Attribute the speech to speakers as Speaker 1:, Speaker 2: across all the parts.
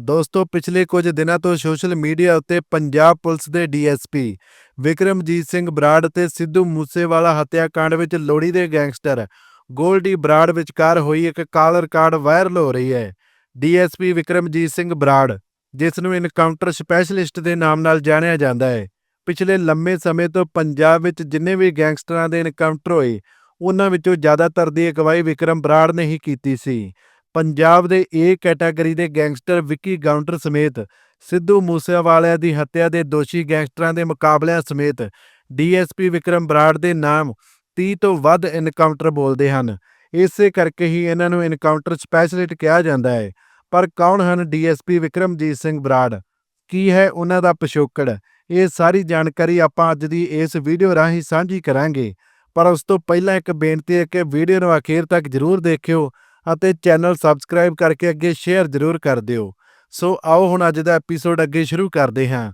Speaker 1: ਦੋਸਤੋ, ਪਿਛਲੇ ਕੁਝ ਦਿਨਾਂ ਤੋਂ ਸੋਸ਼ਲ ਮੀਡੀਆ ਉੱਤੇ ਪੰਜਾਬ ਪੁਲਿਸ ਦੇ ਡੀਐਸਪੀ ਵਿਕਰਮਜੀਤ ਸਿੰਘ ਬਰਾੜ ਤੇ ਸਿੱਧੂ ਮੂਸੇਵਾਲਾ ਹੱਤਿਆਕਾਂਡ ਵਿੱਚ ਲੋੜੀ ਦੇ ਗੈਂਗਸਟਰ ਗੋਲਡੀ ਬਰਾੜ ਵਿਚਕਾਰ ਹੋਈ ਇੱਕ ਕਾਲ ਰਿਕਾਰਡ ਵਾਇਰਲ ਹੋ ਰਹੀ ਹੈ। ਡੀਐਸਪੀ ਵਿਕਰਮਜੀਤ ਸਿੰਘ ਬਰਾੜ, ਜਿਸ ਨੂੰ ਇਨਕਾਊਂਟਰ ਸਪੈਸ਼ਲਿਸਟ ਦੇ ਨਾਮ ਨਾਲ ਜਾਣਿਆ ਜਾਂਦਾ ਹੈ, ਪਿਛਲੇ ਲੰਮੇ ਸਮੇਂ ਤੋਂ ਪੰਜਾਬ ਵਿੱਚ ਜਿੰਨੇ ਵੀ ਗੈਂਗਸਟਰਾਂ ਦੇ ਇਨਕਾਊਂਟਰ ਹੋਏ, ਉਹਨਾਂ ਵਿੱਚੋਂ ਜ਼ਿਆਦਾਤਰ ਦੀ ਅਗਵਾਈ ਵਿਕਰਮ ਬਰਾੜ ਨੇ ਹੀ ਕੀਤੀ ਸੀ। ਪੰਜਾਬ ਦੇ ਏ ਕੈਟਾਗਰੀ ਦੇ ਗੈਂਗਸਟਰ ਵਿੱਕੀ ਗਾਉਂਟਰ ਸਮੇਤ ਸਿੱਧੂ ਮੂਸੇਵਾਲਿਆਂ ਦੀ ਹੱਤਿਆ ਦੇ ਦੋਸ਼ੀ ਗੈਂਗਸਟਰਾਂ ਦੇ ਮੁਕਾਬਲਿਆਂ ਸਮੇਤ ਡੀਐਸਪੀ ਵਿਕਰਮ ਬਰਾੜ ਦੇ ਨਾਮ 30 ਤੋਂ ਵੱਧ ਇਨਕਾਊਂਟਰ ਬੋਲਦੇ ਹਨ। ਇਸੇ ਕਰਕੇ ਹੀ ਇਹਨਾਂ ਨੂੰ ਇਨਕਾਊਂਟਰ ਸਪੈਸ਼ਲਿਸਟ ਕਿਹਾ ਜਾਂਦਾ ਹੈ। ਪਰ ਕੌਣ ਹਨ ਡੀਐਸਪੀ ਵਿਕਰਮਜੀਤ ਸਿੰਘ ਬਰਾੜ? ਕੀ ਹੈ ਉਹਨਾਂ ਦਾ ਪਿਛੋਕੜ? ਇਹ ਸਾਰੀ ਜਾਣਕਾਰੀ ਆਪਾਂ ਅੱਜ ਦੀ ਇਸ ਵੀਡੀਓ ਰਾਹੀਂ ਸਾਂਝੀ ਕਰਾਂਗੇ। ਪਰ ਉਸ ਤੋਂ ਪਹਿਲਾਂ ਇੱਕ ਬੇਨਤੀ ਹੈ ਕਿ ਵੀਡੀਓ ਨੂੰ ਅਖੀਰ ਤੱਕ ਜ਼ਰੂਰ ਦੇਖਿਓ। ਅਤੇ ਚੈਨਲ ਸਬਸਕ੍ਰਾਈਬ ਕਰਕੇ ਅੱਗੇ ਸ਼ੇਅਰ ਜ਼ਰੂਰ ਕਰ ਦਿਓ। ਸੋ ਆਓ ਹੁਣ ਅੱਜ ਦਾ ਐਪੀਸੋਡ ਅੱਗੇ ਸ਼ੁਰੂ ਕਰਦੇ ਹਾਂ।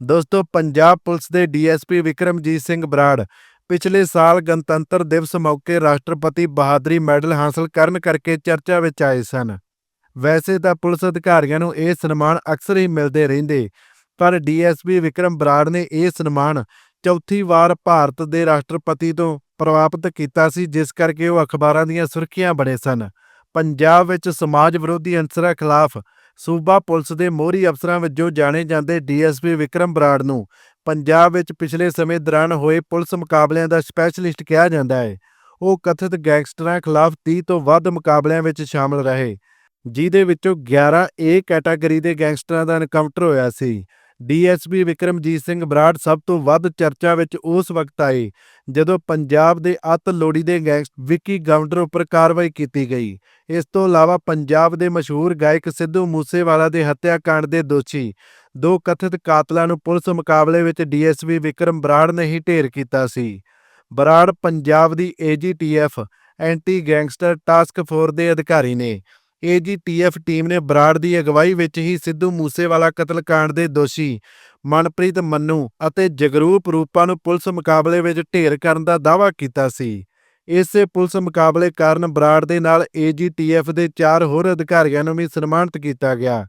Speaker 1: ਦੋਸਤੋ, ਪੰਜਾਬ ਪੁਲਿਸ ਦੇ ਡੀਐਸਪੀ ਵਿਕਰਮਜੀਤ ਸਿੰਘ ਬਰਾੜ ਪਿਛਲੇ ਸਾਲ ਗਣਤੰਤਰ ਦਿਵਸ ਮੌਕੇ ਰਾਸ਼ਟਰਪਤੀ ਬਹਾਦਰੀ ਮੈਡਲ ਹਾਸਲ ਕਰਨ ਕਰਕੇ ਚਰਚਾ ਵਿੱਚ ਆਏ ਸਨ। ਵੈਸੇ ਤਾਂ ਪੁਲਿਸ ਅਧਿਕਾਰੀਆਂ ਨੂੰ ਇਹ ਸਨਮਾਨ ਅਕਸਰ ਹੀ ਮਿਲਦੇ ਰਹਿੰਦੇ, ਪਰ ਡੀਐਸਪੀ ਵਿਕਰਮ ਬਰਾੜ ਨੇ ਇਹ ਸਨਮਾਨ ਚੌਥੀ ਵਾਰ ਭਾਰਤ ਦੇ ਰਾਸ਼ਟਰਪਤੀ ਤੋਂ ਪ੍ਰਾਪਤ ਕੀਤਾ ਸੀ, ਜਿਸ ਕਰਕੇ ਉਹ ਅਖਬਾਰਾਂ ਦੀਆਂ ਸੁਰਖੀਆਂ ਬਣੇ ਸਨ। ਪੰਜਾਬ ਵਿੱਚ ਸਮਾਜ ਵਿਰੋਧੀ ਅੰਸਰਾਂ ਖਿਲਾਫ ਸੂਬਾ ਪੁਲਿਸ ਦੇ ਮੋਹਰੀ ਅਫਸਰਾਂ ਵਜੋਂ ਜਾਣੇ ਜਾਂਦੇ ਡੀਐਸਪੀ ਵਿਕਰਮ ਬਰਾੜ ਨੂੰ। ਪੰਜਾਬ ਵਿੱਚ ਪਿਛਲੇ ਸਮੇਂ ਦੌਰਾਨ ਹੋਏ ਪੁਲਿਸ ਮੁਕਾਬਲਿਆਂ ਦਾ ਸਪੈਸ਼ਲਿਸਟ ਕਿਹਾ ਜਾਂਦਾ ਹੈ। ਉਹ ਕਥਿਤ ਗੈਂਗਸਟਰਾਂ ਖਿਲਾਫ 30 ਤੋਂ ਵੱਧ ਮੁਕਾਬਲਿਆਂ ਵਿੱਚ ਸ਼ਾਮਲ ਰਹੇ ਜਿਦੇ ਵਿੱਚੋਂ 11 ਏ ਕੈਟਾਗਰੀ ਦੇ ਗੈਂਗਸਟਰਾਂ ਦਾ ਐਨਕਾਊਂਟਰ ਹੋਇਆ ਸੀ। ਡੀਐਸਪੀ ਵਿਕਰਮਜੀਤ ਸਿੰਘ ਬਰਾੜ ਸਭ ਤੋਂ ਵੱਧ ਚਰਚਾ ਵਿੱਚ ਉਸ ਵਕਤ ਆਏ, ਜਦੋਂ ਪੰਜਾਬ ਦੇ ਅੱਤ ਲੋੜੀ ਦੇ ਗੈਂਗਸਟਰ ਵਿੱਕੀ ਗਾਉਂਡਰ ਉੱਪਰ ਕਾਰਵਾਈ ਕੀਤੀ ਗਈ। ਇਸ ਤੋਂ ਇਲਾਵਾ ਪੰਜਾਬ ਦੇ ਮਸ਼ਹੂਰ ਗਾਇਕ ਸਿੱਧੂ ਮੂਸੇਵਾਲਾ ਦੇ ਹੱਤਿਆਕਾਂਡ ਦੇ ਦੋਸ਼ੀ, ਦੋ ਕਥਿਤ ਕਾਤਲਾਂ ਨੂੰ ਪੁਲਿਸ ਮੁਕਾਬਲੇ ਵਿੱਚ ਡੀਐਸਪੀ ਵਿਕਰਮ ਬਰਾੜ ਨੇ ਹੀ ਢੇਰ ਕੀਤਾ ਸੀ। ਬਰਾੜ ਪੰਜਾਬ ਦੀ AGTF anti gangster task force ਦੇ ਅਧਿਕਾਰੀ ਨੇ ਏਜੀਟੀਐਫ ਟੀਮ ਨੇ ਬਰਾੜ ਦੀ ਅਗਵਾਈ ਵਿੱਚ ਹੀ ਸਿੱਧੂ ਮੂਸੇਵਾਲਾ ਕਤਲकांड ਦੇ ਦੋਸ਼ੀ ਮਨਪ੍ਰੀਤ ਮੰਨੂ ਅਤੇ ਜਗਰੂਪ ਰੂਪਾ ਨੂੰ ਪੁਲਿਸ ਮੁਕਾਬਲੇ ਵਿੱਚ ਢੇਰ ਕਰਨ ਦਾ ਦਾਅਵਾ ਕੀਤਾ ਸੀ। ਇਸੇ ਪੁਲਿਸ ਮੁਕਾਬਲੇ ਕਾਰਨ ਬਰਾੜ ਦੇ ਨਾਲ ਏਜੀਟੀਐਫ ਦੇ ਚਾਰ ਹੋਰ ਅਧਿਕਾਰੀਆਂ ਨੂੰ ਵੀ ਸਨਮਾਨਿਤ ਕੀਤਾ ਗਿਆ।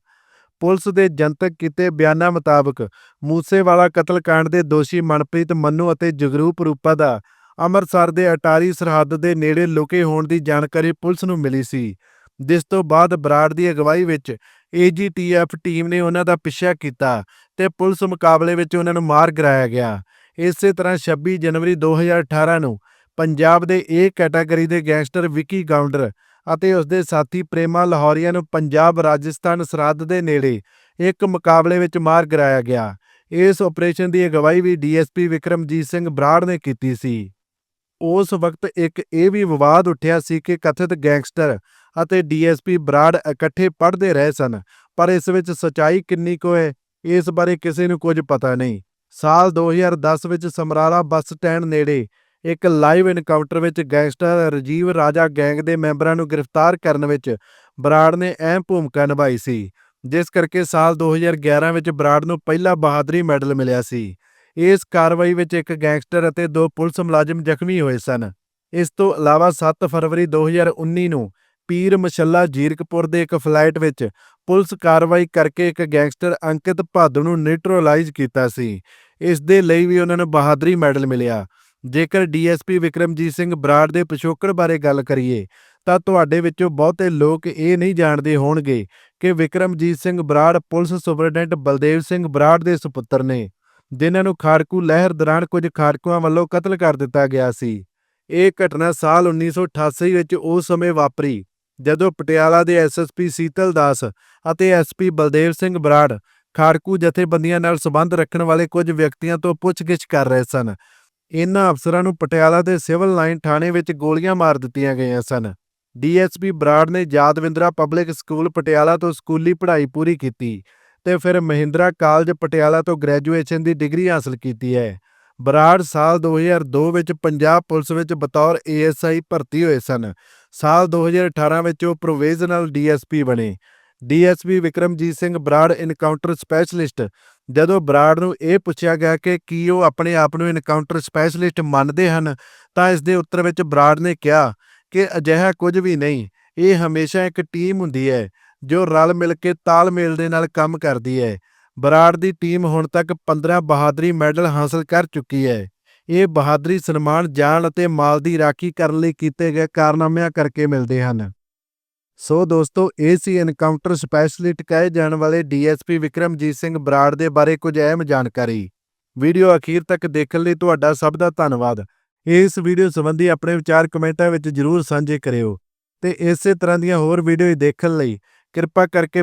Speaker 1: ਪੁਲਿਸ ਦੇ ਜਨਤਕ ਕੀਤੇ ਬਿਆਨਾਂ ਮੁਤਾਬਕ ਮੂਸੇਵਾਲਾ ਕਤਲकांड ਦੇ ਦੋਸ਼ੀ ਮਨਪ੍ਰੀਤ ਮੰਨੂ ਅਤੇ ਜਗਰੂਪ ਰੂਪਾ ਦਾ ਅੰਮ੍ਰਿਤਸਰ ਦੇ ਅਟਾਰੀ ਸਰਹੱਦ ਦੇ ਨੇੜੇ ਲੁਕੇ ਹੋਣ ਦੀ ਜਾਣਕਾਰੀ ਪੁਲਿਸ ਨੂੰ ਮਿਲੀ ਸੀ। ਜਿਸ ਤੋਂ ਬਾਅਦ ਬਰਾੜ ਦੀ ਅਗਵਾਈ ਵਿੱਚ ਏਜੀਟੀਐਫ ਟੀਮ ਨੇ ਉਹਨਾਂ ਦਾ ਪਿੱਛਾ ਕੀਤਾ ਤੇ ਪੁਲਿਸ ਮੁਕਾਬਲੇ ਵਿੱਚ ਉਹਨਾਂ ਨੂੰ ਮਾਰ ਗਿਰਾਇਆ ਗਿਆ। ਇਸੇ ਤਰ੍ਹਾਂ 26 ਜਨਵਰੀ 2018 ਨੂੰ ਪੰਜਾਬ ਦੇ ਏ ਕੈਟਾਗਰੀ ਦੇ ਗੈਂਗਸਟਰ ਵਿੱਕੀ ਗਾਉਂਡਰ ਅਤੇ ਉਸ ਦੇ ਸਾਥੀ ਪ੍ਰੇਮਾ ਲਾਹੌਰੀਆ ਨੂੰ ਪੰਜਾਬ ਰਾਜਸਥਾਨ ਸਰਹੱਦ ਦੇ ਨੇੜੇ ਇੱਕ ਮੁਕਾਬਲੇ ਵਿੱਚ ਮਾਰ ਗਿਰਾਇਆ ਗਿਆ। ਇਸ ਆਪਰੇਸ਼ਨ ਦੀ ਅਗਵਾਈ ਵੀ ਡੀਐਸਪੀ ਵਿਕਰਮਜੀਤ ਸਿੰਘ ਬਰਾੜ ਨੇ ਕੀਤੀ ਸੀ। ਉਸ ਵਕਤ ਇੱਕ ਇਹ ਵੀ ਵਿਵਾਦ ਉੱਠਿਆ ਸੀ ਕਿ ਕਥਿਤ ਗੈਂਗਸਟਰ ਅਤੇ ਡੀਐਸਪੀ ਬਰਾੜ ਇਕੱਠੇ ਪੜ੍ਹਦੇ ਰਹੇ ਸਨ, ਪਰ ਇਸ ਵਿੱਚ ਸਚਾਈ ਕਿੰਨੀ ਕੁ ਹੈ, ਇਸ ਬਾਰੇ ਕਿਸੇ ਨੂੰ ਕੁਝ ਪਤਾ ਨਹੀਂ। ਸਾਲ 2010 ਵਿੱਚ ਸਮਰਾਲਾ ਬੱਸ ਸਟੈਂਡ ਨੇੜੇ ਇੱਕ ਲਾਈਵ ਇਨਕਾਊਂਟਰ ਵਿੱਚ ਗੈਂਗਸਟਰ ਰਜੀਵ ਰਾਜਾ ਗੈਂਗ ਦੇ ਮੈਂਬਰਾਂ ਨੂੰ ਗ੍ਰਿਫਤਾਰ ਕਰਨ ਵਿੱਚ ਬਰਾੜ ਨੇ ਅਹਿਮ ਭੂਮਿਕਾ ਨਿਭਾਈ ਸੀ, ਜਿਸ ਕਰਕੇ ਸਾਲ 2011 ਵਿੱਚ ਬਰਾੜ ਨੂੰ ਪਹਿਲਾ ਬਹਾਦਰੀ ਮੈਡਲ ਮਿਲਿਆ ਸੀ। ਇਸ ਕਾਰਵਾਈ ਵਿੱਚ ਇੱਕ ਗੈਂਗਸਟਰ ਅਤੇ ਦੋ ਪੁਲਿਸ ਮੁਲਾਜ਼ਮ ਜ਼ਖਮੀ ਹੋਏ ਸਨ। ਇਸ ਤੋਂ ਇਲਾਵਾ 7 ਫਰਵਰੀ 2019 ਨੂੰ ਪੀਰ ਮਸ਼ੱਲਾ ਜੀਰਕਪੁਰ ਦੇ ਇੱਕ ਫਲਾਈਟ ਵਿੱਚ ਪੁਲਿਸ ਕਾਰਵਾਈ ਕਰਕੇ ਇੱਕ ਗੈਂਗਸਟਰ ਅੰਕਿਤ ਭਾਦੂ ਨੂੰ ਨਿਊਟਰਲਾਈਜ਼ ਕੀਤਾ ਸੀ। ਇਸ ਦੇ ਲਈ ਵੀ ਉਹਨਾਂ ਨੂੰ ਬਹਾਦਰੀ ਮੈਡਲ ਮਿਲਿਆ। ਜੇਕਰ ਡੀਐਸਪੀ ਵਿਕਰਮਜੀਤ ਸਿੰਘ ਬਰਾੜ ਦੇ ਪਿਛੋਕੜ ਬਾਰੇ ਗੱਲ ਕਰੀਏ, ਤਾਂ ਤੁਹਾਡੇ ਵਿੱਚੋਂ ਬਹੁਤੇ ਲੋਕ ਇਹ ਨਹੀਂ ਜਾਣਦੇ ਹੋਣਗੇ ਕਿ ਵਿਕਰਮਜੀਤ ਸਿੰਘ ਬਰਾੜ ਪੁਲਿਸ ਸੁਪਰਡੈਂਟ ਬਲਦੇਵ ਸਿੰਘ ਬਰਾੜ ਦੇ ਸੁਪੁੱਤਰ ਨੇ, ਜਿਨ੍ਹਾਂ ਨੂੰ ਖਾੜਕੂ ਲਹਿਰ ਦੌਰਾਨ ਕੁਝ ਖਾੜਕੂਆਂ ਵੱਲੋਂ ਕਤਲ ਕਰ ਦਿੱਤਾ ਗਿਆ ਸੀ। ਇਹ ਘਟਨਾ ਸਾਲ 1988 ਵਿੱਚ ਉਸ ਸਮੇਂ ਵਾਪਰੀ। ਜਦੋਂ ਪਟਿਆਲਾ ਦੇ ਐਸਐਸਪੀ ਸੀਤਲ ਦਾਸ ਅਤੇ ਐਸਪੀ ਬਲਦੇਵ ਸਿੰਘ ਬਰਾੜ ਖਾੜਕੂ ਜਥੇਬੰਦੀਆਂ ਨਾਲ ਸੰਬੰਧ ਰੱਖਣ ਵਾਲੇ ਕੁਝ ਵਿਅਕਤੀਆਂ ਤੋਂ ਪੁੱਛਗਿੱਛ ਕਰ ਰਹੇ ਸਨ, ਇਨ੍ਹਾਂ ਅਫਸਰਾਂ ਨੂੰ ਪਟਿਆਲਾ ਦੇ ਸਿਵਲ ਲਾਈਨ ਥਾਣੇ ਵਿੱਚ ਗੋਲੀਆਂ ਮਾਰ ਦਿੱਤੀਆਂ ਗਈਆਂ ਸਨ। ਡੀਐਸਪੀ ਬਰਾੜ ਨੇ ਯਾਦਵਿੰਦਰਾ ਪਬਲਿਕ ਸਕੂਲ ਪਟਿਆਲਾ ਤੋਂ ਸਕੂਲੀ ਪੜ੍ਹਾਈ ਪੂਰੀ ਕੀਤੀ ਤੇ ਫਿਰ ਮਹਿੰਦਰਾ ਕਾਲਜ ਪਟਿਆਲਾ ਤੋਂ ਗ੍ਰੈਜੂਏਸ਼ਨ ਦੀ ਡਿਗਰੀ ਹਾਸਲ ਕੀਤੀ ਹੈ। ਬਰਾੜ ਸਾਲ 2002 ਵਿੱਚ ਪੰਜਾਬ ਪੁਲਿਸ ਵਿੱਚ ਬਤੌਰ ਏਐਸਆਈ ਭਰਤੀ ਹੋਏ ਸਨ। ਸਾਲ 2018 ਵਿੱਚ ਉਹ ਪ੍ਰੋਵੀਜ਼ਨਲ ਡੀਐਸਪੀ ਬਣੇ। DSP Vikramjit Singh Brar encounter specialist ਜਦੋਂ ਬਰਾੜ ਨੂੰ ਇਹ ਪੁੱਛਿਆ ਗਿਆ ਕਿ ਕੀ ਉਹ ਆਪਣੇ ਆਪ ਨੂੰ ਇਨਕਾਊਂਟਰ ਸਪੈਸ਼ਲਿਸਟ ਮੰਨਦੇ ਹਨ, ਤਾਂ ਇਸ ਦੇ ਉੱਤਰ ਵਿੱਚ ਬਰਾੜ ਨੇ ਕਿਹਾ ਕਿ ਅਜਿਹਾ ਕੁਝ ਵੀ ਨਹੀਂ, ਇਹ ਹਮੇਸ਼ਾ ਇੱਕ ਟੀਮ ਹੁੰਦੀ ਹੈ, ਜੋ ਰਲ ਮਿਲ ਕੇ ਤਾਲਮੇਲ ਦੇ ਨਾਲ ਕੰਮ ਕਰਦੀ ਹੈ। ਬਰਾੜ ਦੀ ਟੀਮ ਹੁਣ ਤੱਕ 15 ਬਹਾਦਰੀ ਮੈਡਲ ਹਾਸਲ ਕਰ ਚੁੱਕੀ ਹੈ। ਇਹ ਬਹਾਦਰੀ ਸਨਮਾਨ ਜਾਨ ਅਤੇ ਮਾਲ ਦੀ ਰਾਖੀ ਕਰਨ ਲਈ ਕੀਤੇ ਗਏ ਕਾਰਨਾਮਿਆਂ ਕਰਕੇ ਮਿਲਦੇ ਹਨ। ਸੋ ਦੋਸਤੋ, ਇਹ ਸੀ ਐਨਕਾਊਂਟਰ ਸਪੈਸ਼ਲਿਸਟ ਕਹੇ ਜਾਣ ਵਾਲੇ ਡੀਐਸਪੀ ਵਿਕਰਮਜੀਤ ਸਿੰਘ ਬਰਾੜ ਦੇ ਬਾਰੇ ਕੁਝ ਅਹਿਮ ਜਾਣਕਾਰੀ। ਵੀਡੀਓ ਅਖੀਰ ਤੱਕ ਦੇਖਣ ਲਈ ਤੁਹਾਡਾ ਸਭ ਦਾ ਧੰਨਵਾਦ। ਇਸ ਵੀਡੀਓ ਸੰਬੰਧੀ ਆਪਣੇ ਵਿਚਾਰ ਕਮੈਂਟਾਂ ਵਿੱਚ ਜਰੂਰ ਸਾਂਝੇ ਕਰਿਓ। ਤੇ ਇਸੇ ਤਰ੍ਹਾਂ ਦੀਆਂ ਹੋਰ ਵੀਡੀਓ ਦੇਖਣ ਲਈ ਕਿਰਪਾ ਕਰਕੇ